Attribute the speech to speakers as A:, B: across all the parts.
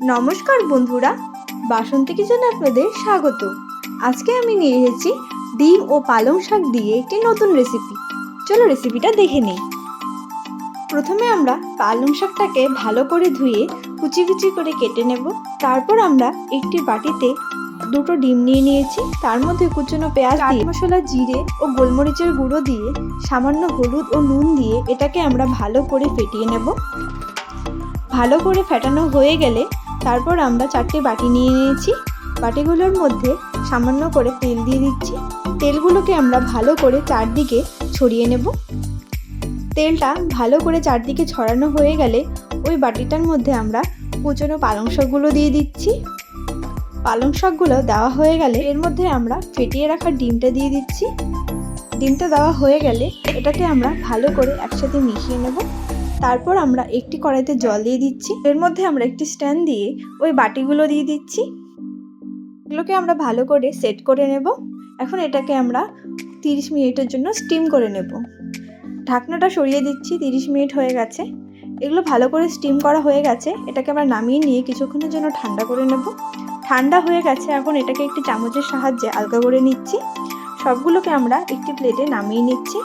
A: নমস্কার বন্ধুরা বাসন্তী কিচেনে আপনাদের স্বাগত। আজকে আমি নিয়ে এসেছি ডিম ও পালং শাক দিয়ে একটি নতুন রেসিপি চলো রেসিপিটা দেখে নিই। প্রথমে আমরা পালং শাকটাকে ভালো করে ধুয়ে কুচি কুচি করে কেটে নেব। তারপর আমরা একটি বাটিতে দুটো ডিম নিয়ে নিয়েছি। তার মধ্যে কুচনো পেঁয়াজ দিয়ে মশলা জিরে ও গোলমরিচের গুঁড়ো দিয়ে সামান্য হলুদ ও নুন দিয়ে এটাকে আমরা ভালো করে ফেটিয়ে নেব। ভালো করে ফেটানো হয়ে গেলে তারপর আমরা চারটে বাটি নিয়ে নিয়েছি। বাটিগুলোর মধ্যে সামান্য করে তেল দিয়ে দিচ্ছি। তেলগুলোকে আমরা ভালো করে চারদিকে ছড়িয়ে নেব। তেলটা ভালো করে চারদিকে ছড়ানো হয়ে গেলে ওই বাটিটার মধ্যে আমরা কুচনো পালং শাকগুলো দিয়ে দিচ্ছি। পালং শাকগুলো দেওয়া হয়ে গেলে এর মধ্যে আমরা ফেটিয়ে রাখা ডিমটা দিয়ে দিচ্ছি। ডিমটা দেওয়া হয়ে গেলে এটাকে আমরা ভালো করে একসাথে মিশিয়ে নেব। তারপর আমরা একটি কড়াইতে জল দিয়ে দিচ্ছি। এর মধ্যে আমরা একটি স্ট্যান্ড দিয়ে ওই বাটিগুলো দিয়ে দিচ্ছি। এগুলোকে আমরা ভালো করে সেট করে নেব। এখন এটাকে আমরা তিরিশ মিনিটের জন্য স্টিম করে নেব। ঢাকনাটা সরিয়ে দিচ্ছি, তিরিশ মিনিট হয়ে গেছে। এগুলো ভালো করে স্টিম করা হয়ে গেছে। এটাকে আমরা নামিয়ে নিয়ে কিছুক্ষণের জন্য ঠান্ডা করে নেব। ঠান্ডা হয়ে গেছে, এখন এটাকে একটি চামচের সাহায্যে আলগা করে নিচ্ছি। সবগুলোকে আমরা একটি প্লেটে নামিয়ে নিচ্ছি।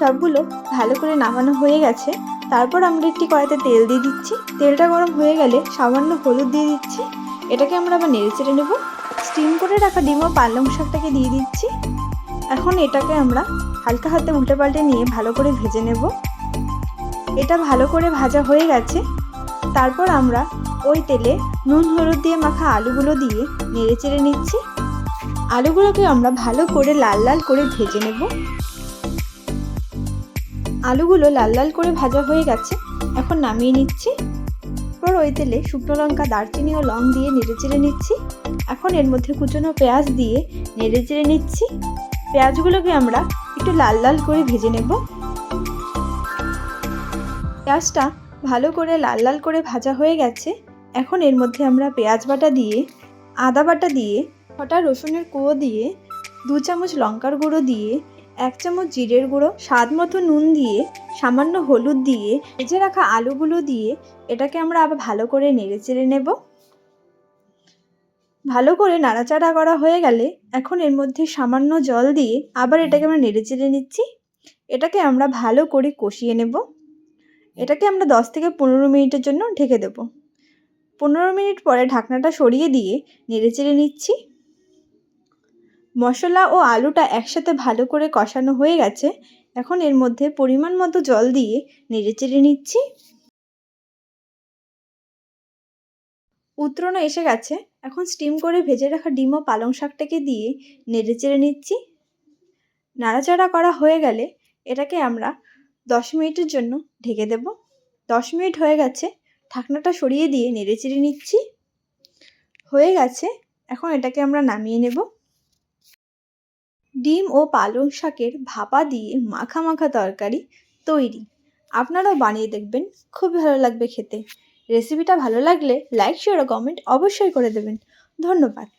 A: সবগুলো ভালো করে নামানো হয়ে গেছে। তারপর আমরা একটি কড়াইতে তেল দিয়ে দিচ্ছি। তেলটা গরম হয়ে গেলে সামান্য হলুদ দিয়ে দিচ্ছি। এটাকে আমরা আবার নেড়ে চেড়ে নেব। স্টিম করে রাখা ডিম ও পালং শাকটাকে দিয়ে দিচ্ছি। এখন এটাকে আমরা হালকা হাতে উল্টে পাল্টে নিয়ে ভালো করে ভেজে নেব। এটা ভালো করে ভাজা হয়ে গেছে। তারপর আমরা ওই তেলে নুন, হলুদ দিয়ে মাখা আলুগুলো দিয়ে নেড়ে চেড়ে নিচ্ছি। আলুগুলোকে আমরা ভালো করে লাল লাল করে ভেজে নেব। আলুগুলো লাল লাল করে ভাজা হয়ে গেছে, এখন নামিয়ে নিচ্ছি। এরপর ওই তেলে শুকনো লঙ্কা, দারচিনি ও লং দিয়ে নেড়ে চেড়ে নিচ্ছি। এখন এর মধ্যে কুচনো পেঁয়াজ দিয়ে নেড়ে চেড়ে নিচ্ছি। পেঁয়াজগুলোকে আমরা একটু লাল লাল করে ভেজে নেব। পেঁয়াজটা ভালো করে লাল লাল করে ভাজা হয়ে গেছে। এখন এর মধ্যে আমরা পেঁয়াজ বাটা দিয়ে, আদা বাটা দিয়ে, কটা রসুনের কুয়ো দিয়ে, দু চামচ লঙ্কার গুঁড়ো দিয়ে এক চামচ জিরের গুঁড়ো, স্বাদ মতো নুন দিয়ে, সামান্য হলুদ দিয়ে, ভেজে রাখা আলুগুলো দিয়ে এটাকে আমরা আবার ভালো করে নেড়ে চেড়ে নেব। ভালো করে নাড়াচাড়া করা হয়ে গেলে এখন এর মধ্যে সামান্য জল দিয়ে আবার এটাকে আমরা নেড়ে চেড়ে নিচ্ছি। এটাকে আমরা ভালো করে কষিয়ে নেব। এটাকে আমরা দশ থেকে পনেরো মিনিটের জন্য ঢেকে দেব। পনেরো মিনিট পরে ঢাকনাটা সরিয়ে দিয়ে নেড়ে চেড়ে নিচ্ছি। মশলা ও আলুটা একসাথে ভালো করে কষানো হয়ে গেছে। এখন এর মধ্যে পরিমাণ মতো জল দিয়ে নেড়ে চেড়ে নিচ্ছি। উত্তরণ এসে গেছে। এখন স্টিম করে ভেজে রাখা ডিম ও পালং শাকটাকে দিয়ে নেড়ে চেড়ে নিচ্ছি। নাড়াচাড়া করা হয়ে গেলে এটাকে আমরা দশ মিনিটের জন্য ঢেকে দেব। দশ মিনিট হয়ে গেছে। ঢাকনাটা সরিয়ে দিয়ে নেড়ে চেড়ে নিচ্ছি। হয়ে গেছে। এখন এটাকে আমরা নামিয়ে নেব। ডিম ও পালং শাকের ভাপা দিয়ে মাখা মাখা তরকারি তৈরি। আপনারাও বানিয়ে দেখবেন খুব ভালো লাগবে খেতে। রেসিপিটা ভালো লাগলে লাইক শেয়ার ও কমেন্ট অবশ্যই করে দেবেন। ধন্যবাদ।